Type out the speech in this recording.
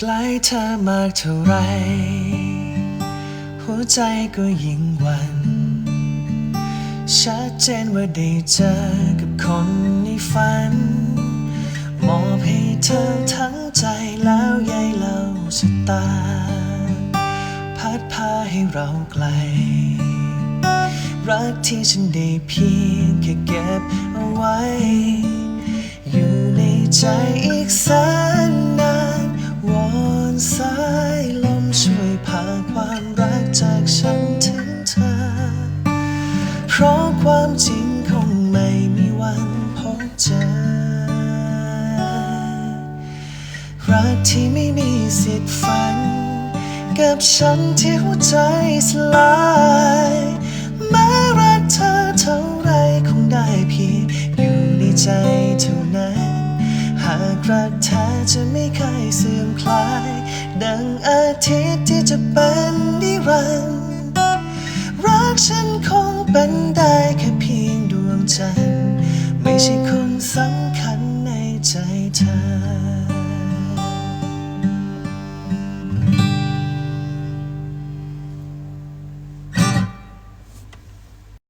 ใกล้เธอมากเท่าไร หัวใจก็ยิ่งวัน ชัดเจนว่าได้เจอกับคนในฝัน มอบให้เธอทั้งใจแล้วยายเล่าชะตา พัดพาให้เราไกล รักที่ฉันได้เพียงแค่เก็บเอาไว้ อยู่ในใจอีกแสน วันพบเจรักที่ไม่มีสิทธิ์ฝัน กับฉันที่หัวใจสลายแม้รักเธอเท่าไรคงได้เพียงอยู่ในใจเท่านั้น หากรักแท้จะไม่เคยเสื่อมคลาย ดังอาทิตย์ที่จะเป็นนิ Chỉ.